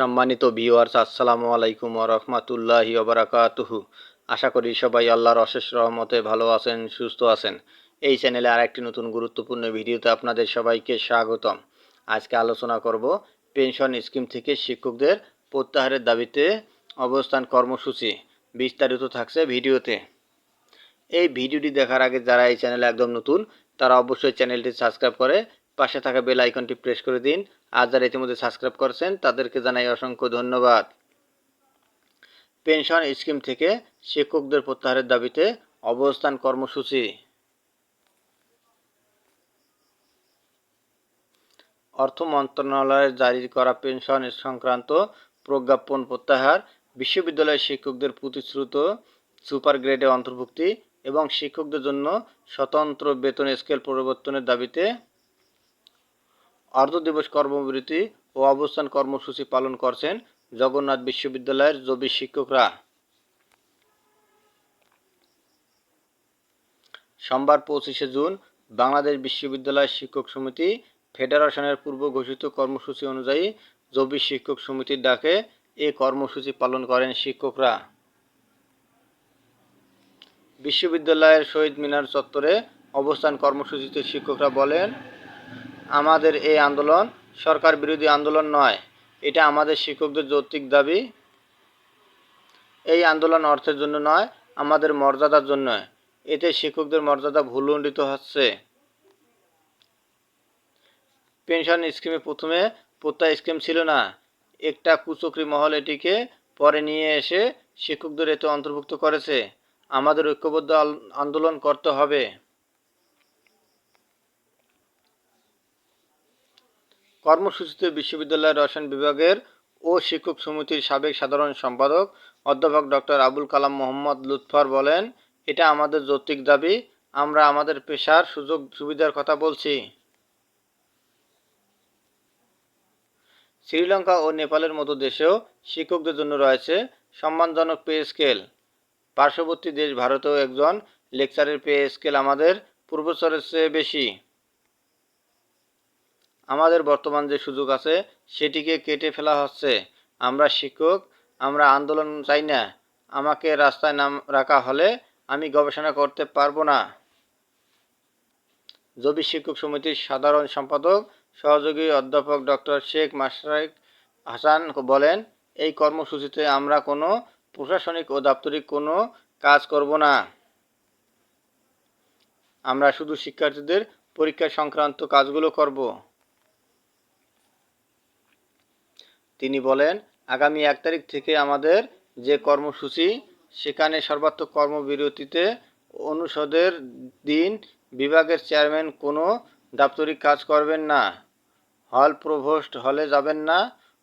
সম্মানিত ভিউয়ার্স আসসালামু আলাইকুম রহমতুল্লাহি ওবরাকাতুহু আশা করি সবাই আল্লাহর অশেষ রহমতে ভালো আছেন, সুস্থ আছেন। এই চ্যানেলে আর একটি নতুন গুরুত্বপূর্ণ ভিডিওতে আপনাদের সবাইকে স্বাগতম। আজকে আলোচনা করব পেনশন স্কিম থেকে শিক্ষকদের প্রত্যাহারের দাবিতে অবস্থান কর্মসূচি বিস্তারিত থাকছে ভিডিওতে। এই ভিডিওটি দেখার আগে যারা এই চ্যানেলে একদম নতুন, তারা অবশ্যই চ্যানেলটি সাবস্ক্রাইব করে পাশে থাকা বেল আইকনটি প্রেস করে দিন। আর যারা ইতিমধ্যে সাবস্ক্রাইব করেছেন, তাদেরকে জানাই অসংখ্য ধন্যবাদ। পেনশন স্কিম থেকে শিক্ষকদের প্রত্যাহারের দাবিতে অবস্থান কর্মসূচি। অর্থ মন্ত্রণালয়ের জারি করা পেনশন সংক্রান্ত প্রজ্ঞাপন প্রত্যাহার বিশ্ববিদ্যালয়ের শিক্ষকদের প্রতিশ্রুত সুপার গ্রেডে অন্তর্ভুক্তি এবং শিক্ষকদের জন্য স্বতন্ত্র বেতন স্কেল পরিবর্তনের দাবিতে অর্ধ দিবস কর্মবিরতি ও অবস্থান কর্মসূচি পালন করছেন জগন্নাথ বিশ্ববিদ্যালয়ের জবি শিক্ষকরা। সোমবার পঁচিশে জুন বাংলাদেশ বিশ্ববিদ্যালয় শিক্ষক সমিতি ফেডারেশনের পূর্ব ঘোষিত কর্মসূচি অনুযায়ী জবি শিক্ষক সমিতির ডাকে এ কর্মসূচি পালন করেন শিক্ষকরা। বিশ্ববিদ্যালয়ের শহীদ মিনার চত্বরে অবস্থান কর্মসূচিতে শিক্ষকরা বলেন আমাদের এই আন্দোলন সরকার বিরোধী আন্দোলন নয়। এটা আমাদের শিক্ষকদের যৌক্তিক দাবি। এই আন্দোলন অর্থের জন্য নয়, আমাদের মর্যাদার জন্য। এতে শিক্ষকদের মর্যাদা ভুলুণ্ডিত হচ্ছে। পেনশন স্কিমে প্রথমে প্রত্যয় স্কিম ছিল না। একটা কুচক্রি মহল এটিকে পরে নিয়ে এসে শিক্ষকদের এতে অন্তর্ভুক্ত করেছে। আমাদের ঐক্যবদ্ধ আন্দোলন করতে হবে। কর্মসূচিতে বিশ্ববিদ্যালয়ের রসায়ন বিভাগের ও শিক্ষক সমিতির সাবেক সাধারণ সম্পাদক অধ্যাপক ডক্টর আবুল কালাম মোহাম্মদ লুৎফর বলেন, এটা আমাদের যৌক্তিক দাবি, আমরা আমাদের পেশার সুযোগ সুবিধার কথা বলছি। শ্রীলঙ্কা ও নেপালের মতো দেশেও শিক্ষকদের জন্য রয়েছে সম্মানজনক পে স্কেল। পার্শ্ববর্তী দেশ ভারতেও একজন লেকচারের পে স্কেল আমাদের পূর্বস্তরের চেয়ে বেশি। আমাদের বর্তমান যে সুযোগ আছে, সেটিকে কেটে ফেলা হচ্ছে। আমরা শিক্ষক, আমরা আন্দোলন চাই না। আমাকে রাস্তায় নাম রাখা হলে আমি গবেষণা করতে পারব না। জবি শিক্ষক সমিতির সাধারণ সম্পাদক, সহযোগী অধ্যাপক ডক্টর শেখ মাসরাইক হাসান বলেন, এই কর্মসূচিতে আমরা কোনো প্রশাসনিক ও দাপ্তরিক কোনো কাজ করব না। আমরা শুধু শিক্ষার্থীদের পরীক্ষা সংক্রান্ত কাজগুলো করব। তিনি বলেন, আগামী এক তারিখ থেকে আমাদের যে কর্মসূচি, সেখানে সর্বাত্মক কর্মবিরতিতে অনুষদের দিন বিভাগের চেয়ারম্যান কোনো দাপ্তরিক কাজ করবেন না। হল প্রভোস্ট হলে যাবেন না।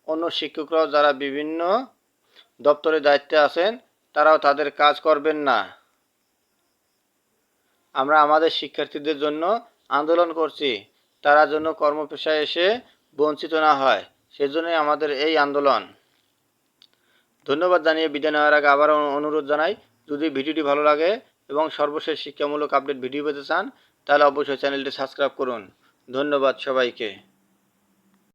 অন্য শিক্ষকরাও যারা বিভিন্ন দপ্তরে দায়িত্বে আছেন, তারাও তাদের কাজ করবেন না। আমরা আমাদের শিক্ষার্থীদের জন্য আন্দোলন করছি। তারা জন্য কর্মপেশায় এসে বঞ্চিত না হয়। সেজন্যই আমাদের এই আন্দোলন। ধন্যবাদ জানিয়ে বিদায় নেওয়ার আগে আবারও অনুরোধ জানাই, যদি ভিডিওটি ভালো লাগে এবং সর্বশেষ শিক্ষামূলক আপডেট ভিডিও পেতে চান, তাহলে অবশ্যই চ্যানেলটি সাবস্ক্রাইব করুন। ধন্যবাদ সবাইকে।